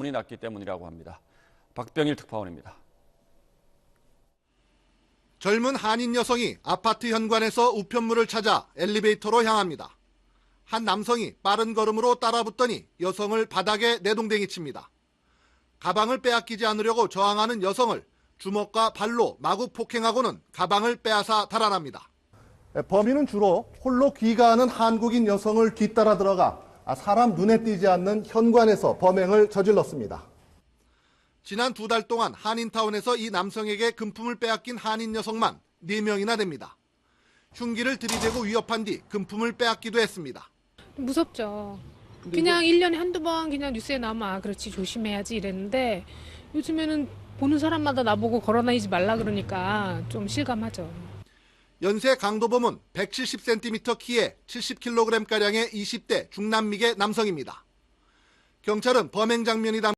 소문이 났기 때문이라고 합니다. 박병일 특파원입니다. 젊은 한인 여성이 아파트 현관에서 우편물을 찾아 엘리베이터로 향합니다. 한 남성이 빠른 걸음으로 따라붙더니 여성을 바닥에 내동댕이 칩니다. 가방을 빼앗기지 않으려고 저항하는 여성을 주먹과 발로 마구 폭행하고는 가방을 빼앗아 달아납니다. 범인은 주로 홀로 귀가하는 한국인 여성을 뒤따라 들어가 사람 눈에 띄지 않는 현관에서 범행을 저질렀습니다. 지난 두 달 동안 한인타운에서 이 남성에게 금품을 빼앗긴 한인 여성만 4명이나 됩니다. 흉기를 들이대고 위협한 뒤 금품을 빼앗기도 했습니다. 무섭죠. 그냥 1년에 한두 번 그냥 뉴스에 나오면 아 그렇지 조심해야지 이랬는데 요즘에는 보는 사람마다 나보고 걸어다니지 말라 그러니까 좀 실감하죠. 연쇄 강도범은 170cm 키에 70kg가량의 20대 중남미계 남성입니다. 경찰은 범행 장면이 담